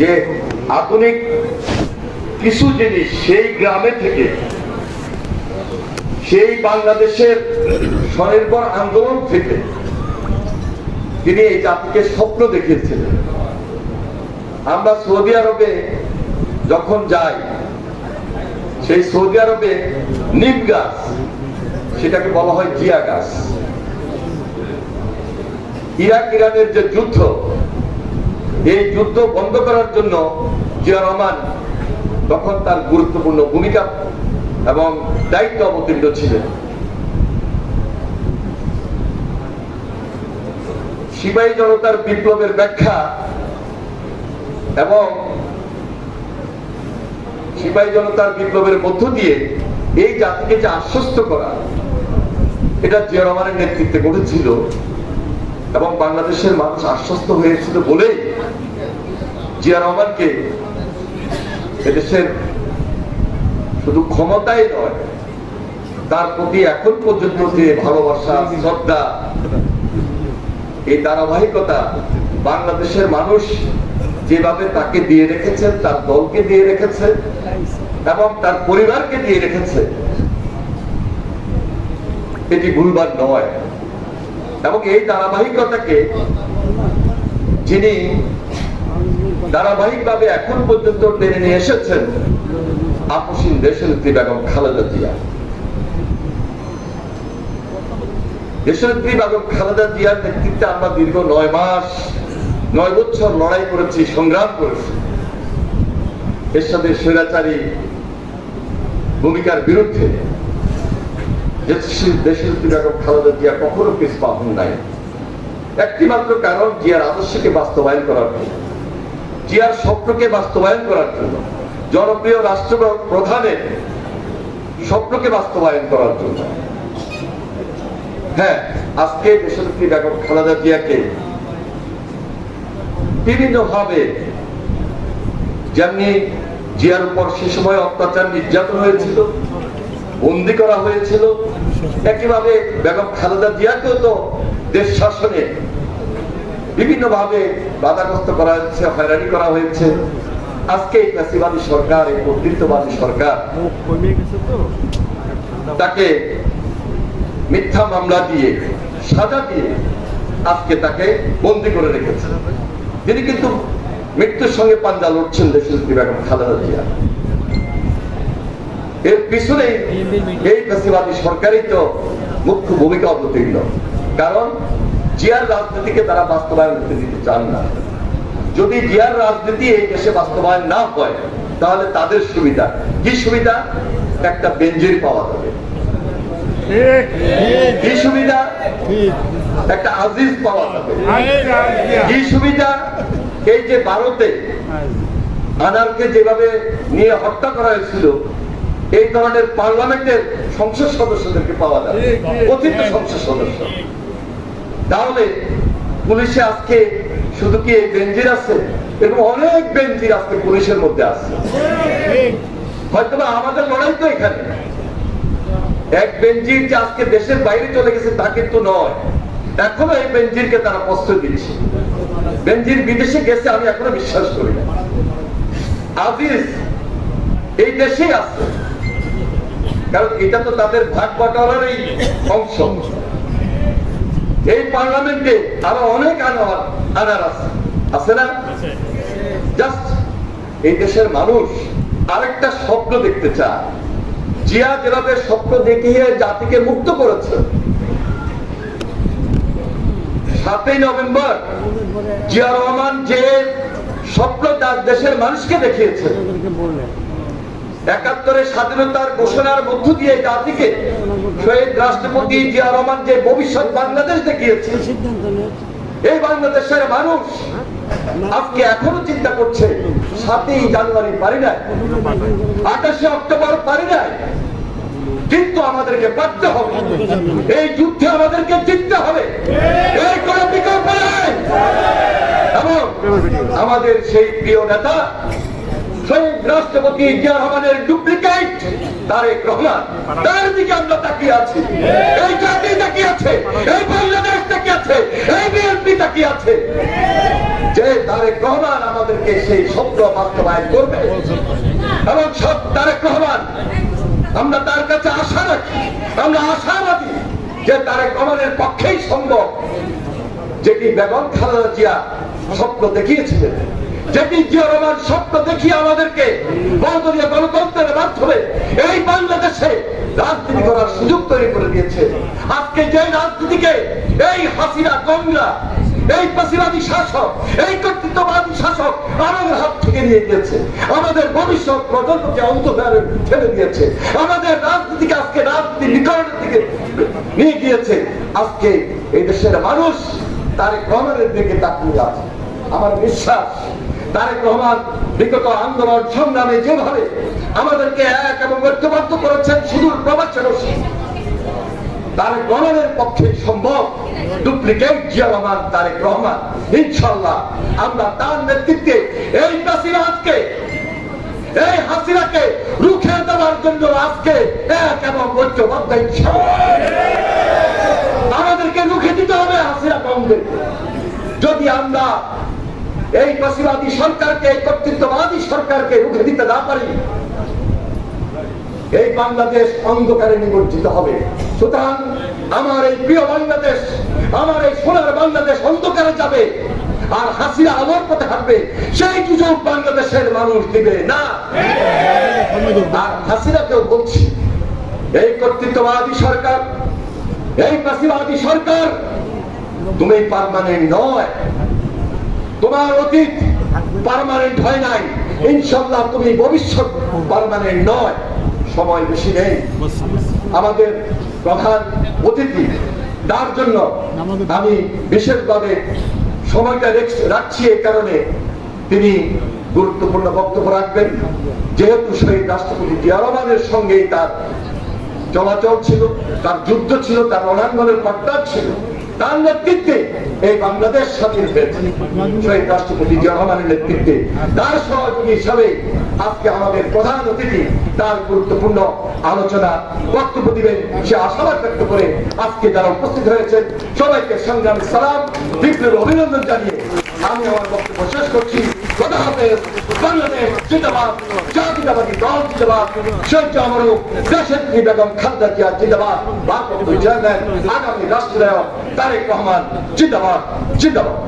যে আধুনিক কিছু জিনিস সেই গ্রামে থেকে, সেই বাংলাদেশের স্বনির্ভর আন্দোলন থেকে তিনি এই জাতিকে স্বপ্ন দেখিয়েছিলেন। আমরা সৌদি আরবে যখন যাই, সেই সৌদি আরবে নিম গাছ, সেটাকে বলা হয় জিয়া গাছ। ইরাক ইরানের যে যুদ্ধ এই যুদ্ধ বন্ধ করার জন্য জিয়া রহমান তখন তার গুরুত্বপূর্ণ ভূমিকা এবং দায়িত্ব অবতীর্ণ ছিলেন। সিপাহী জনতার বিপ্লবের ব্যাখ্যা এবং সিপাহী জনতার বিপ্লবের মধ্য দিয়ে এই জাতিকে যে আশ্বস্ত করা, এটা জিয়া রহমানের নেতৃত্বে ঘটেছিল এবং বাংলাদেশের মানুষ আশ্বস্ত হয়েছিল বলেই জিয়া রহমানকে এদেশের শুধু ক্ষমতাই নয়, তার প্রতি এখন পর্যন্ত যে ভালোবাসা, শ্রদ্ধা, এই ধারাবাহিকতা বাংলাদেশের মানুষ যেভাবে তাকে দিয়ে রেখেছেন, তার দলকে দিয়ে রেখেছে এবং তার পরিবারকে দিয়ে রেখেছে এটি ভুলবার নয়। এবং এই ধারাবাহিকতাকে যিনি ধারাবাহিকভাবে এখন পর্যন্ত টেনে নিয়ে এসেছেন, আপসীন দেশনেত্রী বেগম খালেদা জিয়া। দেশনেত্রী বেগম খালেদা জিয়ার নেতৃত্বে আমরা দীর্ঘ নয় মাস, নয় বছর লড়াই করেছি, সংগ্রাম করেছি। এর সাথে স্বৈরাচারী ভূমিকার বিরুদ্ধে একটি মাত্র কারণ জিয়ার বাস্তবায়ন করার জন্য। জনপ্রিয় রাষ্ট্র প্রধানের স্বপ্নকে বাস্তবায়ন করার জন্য। হ্যাঁ আজকে দেশনেত্রী বেগম খালেদা জিয়াকে বিভিন্ন ভাবে যেমনি জিয়ার উপর সে সময় অত্যাচার নির্যাতন হয়েছিল বন্দি করা হয়েছিল। একইভাবে বেগম খালেদা জিয়াকেও তো দেশ শাসনে বিভিন্ন ভাবে বাধাগ্রস্ত করা হয়েছে, হয়রানি করা হয়েছে। আজকে এই ফ্যাসিবাদী সরকার, এই কর্তৃত্ববাদী সরকার তাকে মিথ্যা মামলা দিয়ে, সাজা দিয়ে আজকে তাকে বন্দি করে রেখেছে। তিনি কিন্তু মৃত্যুর সঙ্গে পাঞ্জা লড়ছেন দেশের বেগম খালেদা জিয়া। এর পিছনে এই ফ্যাসিবাদী সরকারই তো মুখ্য ভূমিকা অবতীর্ণ। কারণ জিয়ার রাজনীতিকে তারা বাস্তবায়ন করতে দিতে চান না। যদি জিয়ার রাজনীতি এই দেশে বাস্তবায়ন না হয়, তাহলে তাদের সুবিধা। কি সুবিধা? একটা বেঞ্জির পাওয়া যাবে। কি সুবিধা? একটা আজিজ পাওয়া যাবে। কি সুবিধা? এই যে ভারতে আনারকে যেভাবে নিয়ে হত্যা করা হয়েছিল এই ধরনের পার্লামেন্টের সংসদ সদস্যদেরকে পাওয়া যাবে কথিত সংসদ সদস্য। তাহলে পুলিশে আজকে শুধু কি এই বেঞ্জির আছে? এরকম অনেক বেঞ্জির আজকে পুলিশের মধ্যে আছে। হয়তো আমাদের লড়াই তো এখানে। এক বেঞ্জির যে আজকে দেশের বাইরে চলে গেছে তা কিন্তু নয়। এখনও এই বেঞ্জিরকে তারা প্রশ্রয় দিচ্ছে। বেঞ্জির বিদেশে গেছে আমি এখনও বিশ্বাস করি না। আজিজ এই দেশেই আছে। কারণ এটা তো তাদের ভাগ বাটোয়ারারই অংশ। এই পার্লামেন্টে আরও অনেক আনার আনার আছে। আছে না? জাস্ট এই দেশের মানুষ আরেকটা স্বপ্ন দেখতে চায়। জিয়া যেভাবে স্বপ্ন দেখিয়ে জাতিকে মুক্ত করেছে। সাতই নভেম্বর জিয়া রহমান যে স্বপ্ন তার দেশের মানুষকে দেখিয়েছে। একাত্তরের স্বাধীনতার ঘোষণার মধ্য দিয়ে জাতিকে শহীদ রাষ্ট্রপতি জিয়া রহমান যে ভবিষ্যৎ বাংলাদেশ দেখিয়েছে, এই বাংলাদেশের মানুষ আজকে এখনও চিন্তা করছে, সাতই জানুয়ারি পারি নাই, আঠাশে অক্টোবর পারি নাই, কিন্তু আমাদেরকে পারতে হবে। এই যুদ্ধে আমাদেরকে জিততে হবে। এই কোনো বিকল্প নাই। এবং আমাদের সেই প্রিয় নেতা রাষ্ট্রপতি জিয়া রহমানের ডুপ্লিকেট তারেক রহমান। তার দিকে আমরা তাকিয়ে আছি। এই জাতি তাকিয়ে আছে, এই বাংলাদেশ তাকিয়ে আছে, এই বিএনপি তাকিয়ে আছে। যে তারেক রহমান আমাদেরকে সেই স্বপ্ন বাস্তবায়ন করবে, এবং সব তারেক রহমান, আমরা তার কাছে আশা রাখি, আমরা আশাবাদী যে তারেক রহমানের পক্ষেই সম্ভব। যেটি বেগম খালেদা জিয়া স্বপ্ন দেখিয়েছিলেন রাজনীতি আজকে আমাদের নিয়ে গিয়েছে। ভবিষ্যৎ প্রজন্মকে অন্ধকারে ঠেলে দিয়েছে। আমাদের রাজনীতিকে আজকে রাজনীতি নিকটের দিকে নিয়ে গিয়েছে। আজকে এই দেশের মানুষ তার রহমানের দিকে তাকিয়ে আছে। আমার বিশ্বাস তারেক রহমান বিগত আন্দোলন সংগ্রামে যেভাবে আমাদেরকে এক এবং ঐক্যবদ্ধ করেছেন, সুদূর প্রবাসে বসে তারেক রহমানের পক্ষে সম্ভব ডুপ্লিকেট জিয়া রহমান, তারেক রহমান। ইনশাল্লাহ আমরা তার নেতৃত্বে এই এই হাসিনাকে রুখে দেওয়ার জন্য আজকে এক এবং ঐক্যবদ্ধ আমাদেরকে রুখে দিতে হবে হাসিরা কমদের যদি আমরা এই পাশিবাদী সরকারকে এই কর্তৃত্ববাদী সরকারকে রুখে দিতে না পারি। এই বাংলাদেশ অন্ধকারে নিমজ্জিত হবে। সুতরাং আমার এই প্রিয় বাংলাদেশ, আমার এই সোনার বাংলাদেশ অন্ধকারে যাবে আর হাসিনা আলোর পথে হাঁটবে। সেই সুযোগ বাংলাদেশের মানুষ দিবে না। আর হাসিনাকেও বলছি, এই কর্তৃত্ববাদী সরকার, এই পাশিবাদী সরকার, তুমি পারমানেন্ট নয়। তোমার অতীত পারমানেন্ট হয় নাই। ইনশাল্লাহ তুমি ভবিষ্যৎ পারমানেন্ট নয়। সময় বেশি নেই। আমাদের প্রধান অতিথি, তার জন্য আমি বিশেষভাবে সময়টা রেখ- রাখছি এই কারণে তিনি গুরুত্বপূর্ণ বক্তব্য রাখবেন। যেহেতু শহীদ রাষ্ট্রপতি জিয়া রহমানের সঙ্গেই তার চলাচল ছিল, তার যুদ্ধ ছিল, তার রণাঙ্গনের পট্টার ছিল। তার নেতৃত্বে এই বাংলাদেশ স্বাধীন হয়েছে। শহীদ রাষ্ট্রপতি রহমানের নেতৃত্বে। তার সহযোগী হিসাবে আজকে আমাদের প্রধান অতিথি, তার গুরুত্বপূর্ণ আলোচনা, বক্তব্য দিবেন, সে আশাবাদ ব্যক্ত করে আজকে যারা উপস্থিত হয়েছেন, সবাইকে সংগ্রামী, সালাম বিপ্লব অভিনন্দন জানিয়ে আমি আমার বক্তব্য শেষ করছি। কথা হাফেজ বাংলাদেশ জিন্দাবাদ, জাতীয়তাবাদী দল জিন্দাবাদ সহ্য আমারও দেশের কি বেগম, খালদা জিয়া জিন্দাবাদ, ভারপ্রাপ্ত চেয়ারম্যান আগামী রাষ্ট্রনায়ক তারেক রহমান জিন্দাবাদ জিন্দাবাদ।